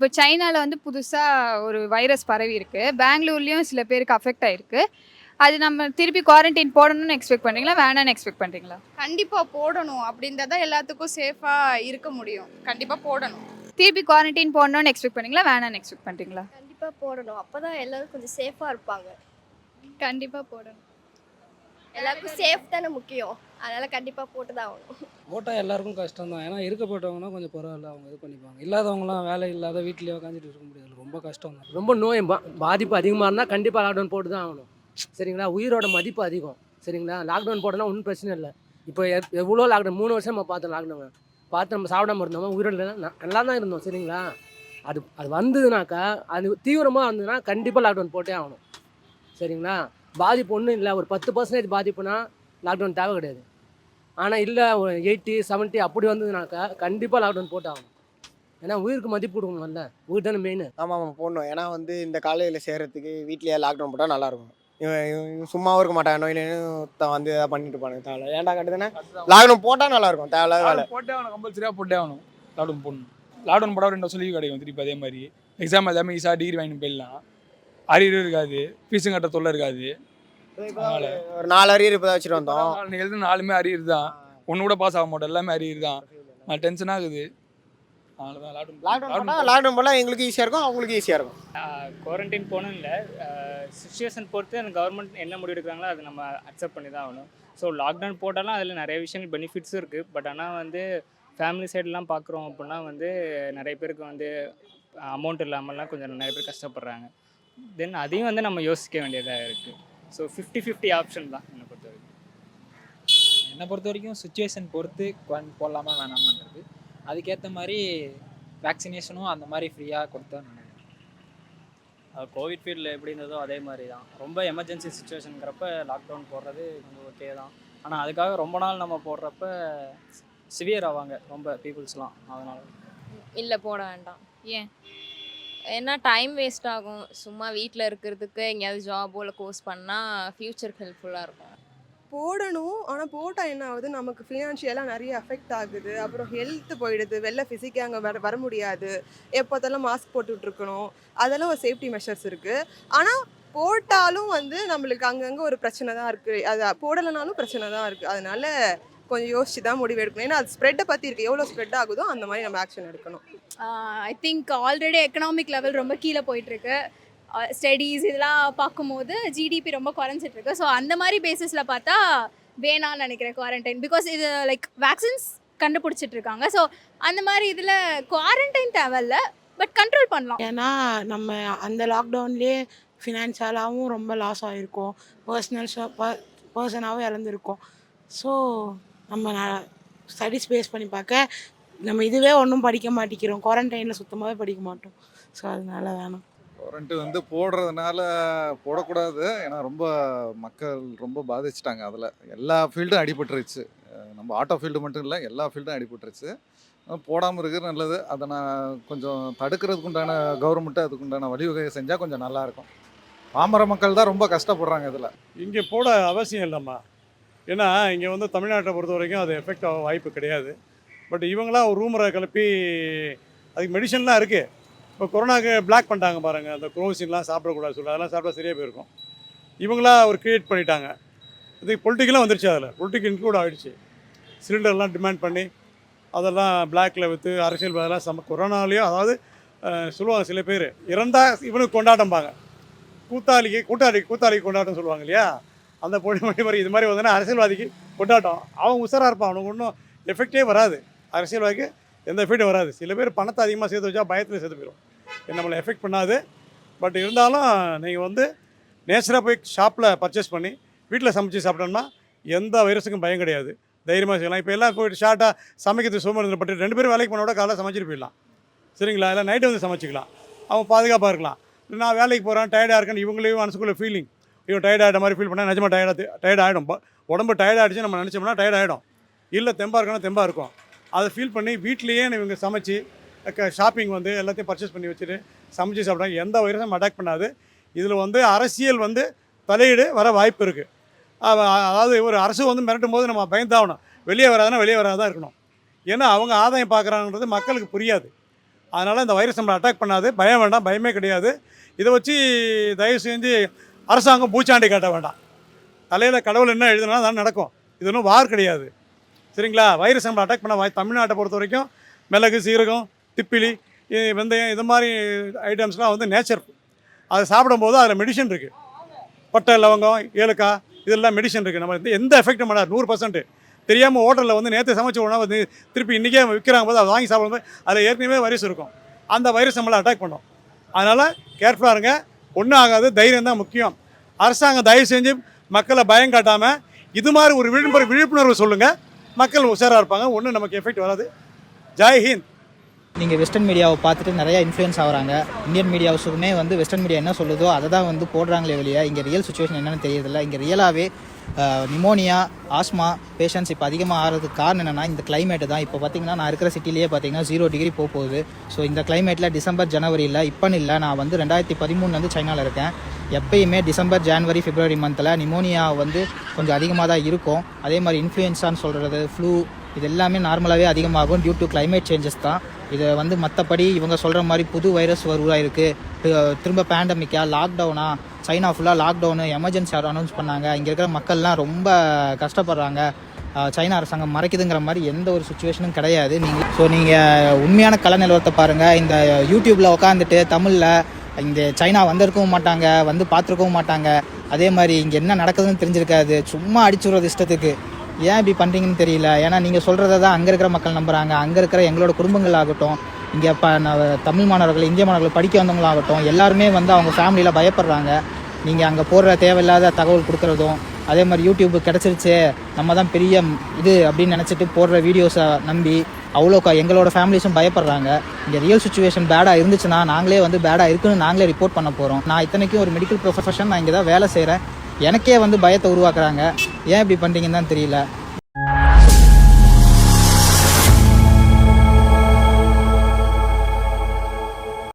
இப்போ சைனால வந்து புதுசா ஒரு வைரஸ் பரவி இருக்கு. பெங்களூர்லயும் சில பேருக்கு அஃபெக்ட் ஆயிருக்கு. அது நம்ம திருப்பி குவாரண்டைன் போடணும்னு எக்ஸ்பெக்ட் பண்றீங்களா? வேணாம்னு எக்ஸ்பெக்ட் பண்றீங்களா? கண்டிப்பாக போடணும். அப்படின்றத தான் எல்லாத்துக்கும் சேஃபாக இருக்க முடியும். கண்டிப்பாக போடணும். திருப்பி குவாரண்டைன் போடணும்னு எக்ஸ்பெக்ட் பண்றீங்களா? வேணாம்னு எக்ஸ்பெக்ட் பண்றீங்களா? கண்டிப்பாக போடணும். அப்போ தான் எல்லாரும் கொஞ்சம் சேஃபாக இருப்பாங்க. கண்டிப்பாக போடணும். எல்லாருக்கும் சேஃப் தானே முக்கியம். அதனால் கண்டிப்பாக போட்டு தான் ஆகணும். போட்டால் எல்லாருக்கும் கஷ்டம் தான் ஏன்னா இருக்கப்பட்டவங்கன்னா கொஞ்சம் பரவாயில்ல அவங்க இது பண்ணிப்பாங்க. இல்லாதவங்களாம் வேலை இல்லாத வீட்லேயே உட்காந்துட்டு இருக்க முடியாது. ரொம்ப கஷ்டம் தான். ரொம்ப நோய் பாதிப்பு அதிகமாக இருந்தால் கண்டிப்பாக லாக்டவுன் போட்டு தான் ஆகணும். சரிங்களா? உயிரோட மதிப்பு அதிகம். சரிங்களா? லாக்டவுன் போட்டோன்னா ஒன்றும் பிரச்சனை இல்லை. இப்போ எவ்வளோ லாக்டவுன் மூணு வருஷம் நம்ம பார்த்தோம் லாக்டவுன் பார்த்து நம்ம சாப்பிடாம இருந்தோம்? உயிரோட நல்லா தான் இருந்தோம். சரிங்களா? அது அது வந்ததுனாக்கா அது தீவிரமாக வந்ததுன்னா கண்டிப்பாக லாக்டவுன் போட்டே ஆகணும். சரிங்களா? பாதிப்பு ஒன்றும் இல்லை. ஒரு பத்து பர்சன்டேஜ் பாதிப்புனா லாக்டவுன் தேவை கிடையாது. ஆனால் இல்லை ஒரு எயிட்டி செவன்ட்டி அப்படி வந்ததுனாக்கா கண்டிப்பாக லாக்டவுன் போட்டு ஆகணும் ஏன்னா உயிருக்கு மதிப்பு கொடுக்கணும்ல. உயிர் தானே மெயின் ஆமாம் ஆமாம் போடணும். ஏன்னா வந்து இந்த காலையில் சேர்கிறதுக்கு வீட்லேயே லாக்டவுன் போட்டால் நல்லாயிருக்கும். இவன் சும்மாவும் இருக்க மாட்டான். நோய் நோயின்னு வந்து எதாவது பண்ணிட்டு இருப்பானுங்க தேவை ஏன்டா கட்டுதானே லாக்டவுன் போட்டால் நல்லாயிருக்கும். தேவையில்லாத வேலை. போட்டே ஆகணும் கம்பல்சரியாக போட்டே ஆகணும். லாக்டவுன் போடணும். லாக்டவுன் போட ரெண்டு வருஷம் லீவ் கிடைக்கும் திருப்பி அதே மாதிரி. எக்ஸாம் எல்லாமே ஈஸியாக டிகிரி வாங்கிட்டு போயிடலாம். அரியர் இருக்காது. ஃபீஸும் கட்ட தொல்லை இருக்காது. ஒரு நாலு அரியர் இப்போ தான் வச்சுட்டு வந்தோம். எழுது நாலுமே அரியர் தான். ஒன்று கூட பாஸ் ஆக மாட்டோம். எல்லாமே அரியர் தான். நான் டென்ஷன் ஆகுது. லாக்டவுன் போட்டால் எங்களுக்கு ஈஸியாக இருக்கும் அவங்களுக்கு ஈஸியாக இருக்கும். குவாரண்டைன் போகணும் இல்லை. சுச்சுவேஷன் பொறுத்து அந்த கவர்மெண்ட் என்ன முடிவு எடுக்கிறாங்களோ அதை நம்ம அக்செப்ட் பண்ணி தான் ஆகணும். ஸோ லாக்டவுன் போட்டாலும் அதில் நிறைய விஷயங்கள் பெனிஃபிட்ஸும் இருக்குது பட் ஆனால் வந்து ஃபேமிலி சைடெலாம் பார்க்குறோம் அப்படின்னா வந்து நிறைய பேருக்கு வந்து அமௌண்ட் இல்லாமல்லாம் கொஞ்சம் நிறைய பேர் கஷ்டப்படுறாங்க. தென் அதையும் வந்து நம்ம யோசிக்க வேண்டியதாக இருக்குது ஸோ ஃபிஃப்டி ஃபிஃப்டி ஆப்ஷன் தான் என்னை பொறுத்த வரைக்கும் என்னை பொறுத்த வரைக்கும் சுச்சுவேஷன் பொறுத்து போடலாமா வேணாமான்றது அதுக்கேற்ற மாதிரி வேக்சினேஷனும் அந்த மாதிரி ஃப்ரீயாக கொடுத்தா நல்லது கோவிட் ஃபீல்டில் எப்படி இருந்ததோ அதே மாதிரி தான். ரொம்ப எமர்ஜென்சி சுச்சுவேஷனுங்கிறப்ப லாக்டவுன் போடுறது கொஞ்சம் ஓகே தான். ஆனால் அதுக்காக ரொம்ப நாள் நம்ம போடுறப்ப சிவியர் ஆவாங்க ரொம்ப பீப்புள்ஸ்லாம் அதனால. இல்லை போட வேண்டாம். ஏன்? ஏன்னா டைம் வேஸ்ட் ஆகும். சும்மா வீட்டில் இருக்கிறதுக்கு எங்கேயாவது ஜாபோ இல்லை கோர்ஸ் பண்ணால் ஃப்யூச்சருக்கு ஹெல்ப்ஃபுல்லாக இருக்கும். போடணும். ஆனால் போட்டால் என்ன ஆகுது? நமக்கு ஃபினான்ஷியலாக நிறைய அஃபெக்ட் ஆகுது. அப்புறம் ஹெல்த் போயிடுது. வெளில ஃபிசிக்காக அங்கே வர வர முடியாது. எப்போதெல்லாம் மாஸ்க் போட்டுட்ருக்கணும் அதெல்லாம் ஒரு சேஃப்டி மெஷர்ஸ் இருக்குது ஆனால் போட்டாலும் வந்து நம்மளுக்கு அங்கங்கே ஒரு பிரச்சனை தான் இருக்குது அது போடலைனாலும் பிரச்சனை தான் இருக்குது அதனால கொஞ்சம் யோசிச்சு தான் முடிவு எடுக்கணும். ஏன்னா அது ஸ்ப்ரெட்டை பற்றி இருக்குது எவ்வளோ ஸ்ப்ரெட் ஆகுதோ அந்த மாதிரி நம்ம ஆக்ஷன் எடுக்கணும். I think already economic level ரொம்ப கீழே போயிட்டுருக்கு. ஸ்டடீஸ் இதெல்லாம் பார்க்கும்போது ஜிடிபி ரொம்ப குறைஞ்சிட்டு இருக்கு ஸோ அந்த மாதிரி பேசிஸில் பார்த்தா வேணாம்னு நினைக்கிறேன் குவாரண்டைன் பிகாஸ் இது லைக் வேக்சின்ஸ் கண்டுபிடிச்சிட்டு இருக்காங்க ஸோ அந்த மாதிரி இதில் குவாரண்டைன் தேவையில்ல. பட் கண்ட்ரோல் பண்ணலாம். ஏன்னா நம்ம அந்த லாக்டவுன்லேயே ஃபினான்ஷியலாகவும் ரொம்ப லாஸ் ஆகிருக்கோம் பர்சனல் பர்சனாகவும் இழந்திருக்கோம். ஸோ நம்ம ஸ்டடிஸ் பேஸ் பண்ணி பார்க்க நம்ம இதுவே ஒன்றும் படிக்க மாட்டேங்கிறோம் குவாரண்டைனில் சுத்தமாகவே படிக்க மாட்டோம். ஸோ அதனால வேணாம். வாரண்ட்டு வந்து போடுறதுனால போடக்கூடாது. ஏன்னா ரொம்ப மக்கள் ரொம்ப பாதிச்சிட்டாங்க அதில். எல்லா ஃபீல்டும் அடிபட்டுருச்சு. நம்ம ஆட்டோ ஃபீல்டு மட்டும் இல்லை எல்லா ஃபீல்டும் அடிபட்டுருச்சு. போடாமல் இருக்கிறது நல்லது. அதை நான் கொஞ்சம் தடுக்கிறதுக்கு உண்டான கவர்மெண்ட்டு அதுக்கு உண்டான வழிவகை செஞ்சால் கொஞ்சம் நல்லாயிருக்கும் பாமர மக்கள் தான் ரொம்ப கஷ்டப்படுறாங்க இதில். இங்கே போட அவசியம் இல்லைம்மா. ஏன்னா இங்கே வந்து தமிழ்நாட்டை பொறுத்த வரைக்கும் அது எஃபெக்ட் ஆக வாய்ப்பு கிடையாது. பட் இவங்களாம் ஒரு ரூமரை கிளப்பி அதுக்கு மெடிசன்லாம் இருக்குது இப்போ கொரோனாக்கு பிளாக் பண்ணிட்டாங்க பாருங்கள் அந்த குரோசின்லாம் சாப்பிடக்கூடாது சொல்லி அதெல்லாம் சாப்பிட்டா சரியாக போயிருக்கும். இவங்களா ஒரு க்ரியேட் பண்ணிட்டாங்க. இது பொலிட்டிக்கலாக வந்துருச்சு அதில். பொலிட்டிக் இன்க்ளூட் ஆகிடுச்சு சிலிண்டர்லாம் டிமாண்ட் பண்ணி அதெல்லாம் பிளாக்ல விற்று அரசியல் அதெல்லாம் சம கொரோனாலேயும் அதாவது சொல்லுவாங்க சில பேர் இறந்தால் இவனுக்கு கொண்டாட்டம்பாங்க. கூத்தாளிக்கு கூட்டாளி கூத்தாளிக்கு கொண்டாட்டம் சொல்லுவாங்க இல்லையா? அந்த பொடி மணி மாதிரி இது மாதிரி வந்தோன்னா அரசியல்வாதிக்கு கொண்டாட்டம். அவன் உஷாராக இருப்பான் அவனுக்கு ஒன்றும் எஃபெக்டே வராது. அரசியல்வாதிக்கு எந்த எஃபெக்டும் வராது. சில பேர் பணத்தை அதிகமாக சேர்த்து வச்சா பயத்தில் சேர்த்து போயிடும் நம்மளை எஃபெக்ட் பண்ணாது. பட் இருந்தாலும் நீங்கள் வந்து நேச்சராக போய் ஷாப்பில் பர்ச்சேஸ் பண்ணி வீட்டில் சமைச்சு சாப்பிட்டோம்னா எந்த வைரஸுக்கும் பயம் கிடையாது. தைரியமாக செய்யலாம். இப்போ எல்லாம் போயிட்டு ஷார்ட்டாக சமைக்கிறது சோமருந்து ரெண்டு பேரும் வேலைக்கு போனோட காலைல சமைச்சிட்டு போயிடலாம். சரிங்களா? இல்லை நைட்டு வந்து சமைச்சிக்கலாம். அவன் பாதுகாப்பாக இருக்கலாம். நான் வேலைக்கு போகிறேன் டயர்டாக இருக்கேன்னு இவங்களையும் மனசுக்குள்ளே ஃபீலிங் ஐயோ டயர்ட் ஆகிட்ட மாதிரி ஃபீல் பண்ணால் நிஜமாக டயர்டாக டயர்ட் ஆகிடும் உடம்பு டயர்ட் ஆகிடுச்சு நம்ம நினச்சோம்னா டயர்ட் ஆகிடும் இல்லை தெம்பாக இருக்கணும் தெம்பாக இருக்கும். அதை ஃபீல் பண்ணி வீட்லேயே இவங்க சமைச்சு ஷாப்பிங் வந்து எல்லாத்தையும் பர்ச்சேஸ் பண்ணி வச்சுட்டு சமைச்சு சாப்பிட்றாங்க. எந்த வைரஸும் அட்டாக் பண்ணாது. இதில் வந்து அரசியல் வந்து தலையீடு வர வாய்ப்பு இருக்குது அதாவது ஒரு அரசு வந்து மிரட்டும் போது நம்ம பயந்தாகணும். வெளியே வராதுன்னா வெளியே வராதான் இருக்கணும். ஏன்னா அவங்க ஆதாயம் பார்க்குறாங்கன்றது மக்களுக்கு புரியாது. அதனால் இந்த வைரஸ் நம்மளை அட்டாக் பண்ணாது. பயம் வேண்டாம் பயமே கிடையாது. இதை வச்சு தயவு செஞ்சு அரசாங்கம் பூச்சாண்டி காட்ட வேண்டாம். தலையில் கடவுள் என்ன எழுதுனா தான் நடக்கும். இது ஒன்றும் வார் கிடையாது. சரிங்களா? வைரஸ் நம்மளை அட்டாக் பண்ண வாய் தமிழ்நாட்டை பொறுத்த வரைக்கும் மிளகு சீரகம் திப்பிலி வெந்தயம் இது மாதிரி ஐட்டம்ஸ்லாம் வந்து நேச்சர் அதை சாப்பிடும்போது அதில் மெடிசன் இருக்குது பட்டை லவங்கம் ஏலக்காய் இதெல்லாம் மெடிசன் இருக்குது நம்ம எந்த எஃபெக்டும் பண்ணாது நூறு பர்சன்ட்டு தெரியாமல் ஹோட்டலில் வந்து நேற்று சமைச்ச உணவு வந்து திருப்பி இன்றைக்கே விற்கிறாங்க போது அதை வாங்கி சாப்பிடும்போது அதில் ஏற்கனவே வைரஸ் இருக்கும். அந்த வைரஸ் நம்மளை அட்டாக் பண்ணும். அதனால் கேர்ஃபுல்லாக இருங்க. ஒன்றும் ஆகாது தைரியம் தான் முக்கியம். அரசாங்கம் தயவு செஞ்சு மக்களை பயம் காட்டாமல் இது மாதிரி ஒரு விழிப்புணர்வு விழிப்புணர்வு சொல்லுங்கள் மக்கள் உஷாராக இருப்பாங்க. ஒன்றும் நமக்கு எஃபெக்ட் வராது. ஜெய் ஹிந்த். நீங்கள் வெஸ்டர்ன் மீடியாவை பார்த்துட்டு நிறைய இன்ஃப்ளூயன்ஸ் ஆகிறாங்க. இந்தியன் மீடியாவுக்குமே வந்து வெஸ்டர்ன் மீடியா என்ன சொல்லுதோ அதை தான் வந்து போடுறாங்களே வெளியே இங்கே ரியல் சுச்சுவேஷன் என்னென்னு தெரியறதில்ல. இங்கே ரியலாகவே நிமோனியா ஆஸ்மா பேஷண்ட்ஸ் இப்போ அதிகமாக ஆகிறதுக்கு காரணம் என்னென்னா இந்த கிளைமேட்டு தான். இப்போ பார்த்தீங்கன்னா நான் இருக்கிற சிட்டிலேயே பார்த்தீங்கன்னா ஜீரோ டிகிரி போக போகுது. ஸோ இந்த கிளைமேட்டில் டிசம்பர் ஜனவரியில் இப்போன்னு இல்லை. நான் வந்து ரெண்டாயிரத்தி பதிமூணுலேருந்து சைனாவில் இருக்கேன். எப்பயுமே டிசம்பர் ஜான்வரி பிப்ரவரி மந்தில் நிமோனியா வந்து கொஞ்சம் அதிகமாக தான் இருக்கும். அதே மாதிரி இன்ஃப்ளூயன்ஸான்னு சொல்கிறது ஃப்ளூ இது எல்லாமே நார்மலாகவே அதிகமாகும் டியூ டு கிளைமேட் சேஞ்சஸ் தான். இதை வந்து மற்றபடி இவங்க சொல்கிற மாதிரி புது வைரஸ் வருவாக இருக்குது திரும்ப பேண்டமிக்கா லாக்டவுனா சைனா ஃபுல்லாக லாக்டவுனு எமர்ஜென்சி அனௌன்ஸ் பண்ணாங்க. இங்கே இருக்கிற மக்கள்லாம் ரொம்ப கஷ்டப்படுறாங்க. சைனா அரசாங்கம் மறைக்குதுங்கிற மாதிரி எந்த ஒரு சுச்சுவேஷனும் கிடையாது. நீங்கள் ஸோ நீங்கள் உண்மையான கல நிலவரத்தை பாருங்கள் இந்த யூடியூப்பில் உட்காந்துட்டு தமிழில் இங்கே சைனா வந்திருக்கவும் மாட்டாங்க வந்து பார்த்துருக்கவும் மாட்டாங்க. அதே மாதிரி இங்கே என்ன நடக்குதுன்னு தெரிஞ்சிருக்காது. சும்மா அடிச்சுடுறது இஷ்டத்துக்கு. ஏன் இப்படி பண்ணுறீங்கன்னு தெரியல. ஏன்னா நீங்கள் சொல்கிறத தான் அங்கே இருக்கிற மக்கள் நம்புகிறாங்க அங்கே இருக்கிற எங்களோட குடும்பங்கள் ஆகட்டும் இங்கே இப்போ தமிழ் மாணவர்கள் இந்திய மாணவர்கள் படிக்க வந்தவங்களாகட்டும் எல்லாருமே வந்து அவங்க ஃபேமிலியில் பயப்படுறாங்க. நீங்கள் அங்கே போடுற தேவையில்லாத தகவல் கொடுக்குறதும் அதே மாதிரி யூடியூப் கிடச்சிருச்சு நம்ம தான் பெரிய இது அப்படின்னு நினச்சிட்டு போடுற வீடியோஸை நம்பி அவ்வளோ க- எங்களோட ஃபேமிலிஸும் பயப்படுறாங்க. இங்கே ரியல் சுச்சுவேஷன் பேடாக இருந்துச்சுன்னா நாங்களே வந்து பேடாக இருக்குன்னு நாங்களே ரிப்போர்ட் பண்ண போகிறோம் நான் இத்தனைக்கும் ஒரு மெடிக்கல் ப்ரொஃபஷன் நான் இங்கே தான் வேலை செய்கிறேன் எனக்கே வந்து பயத்தை உருவாக்குறாங்க. ஏன் இப்படி பண்ணுறீங்கன்னு தான் தெரியல.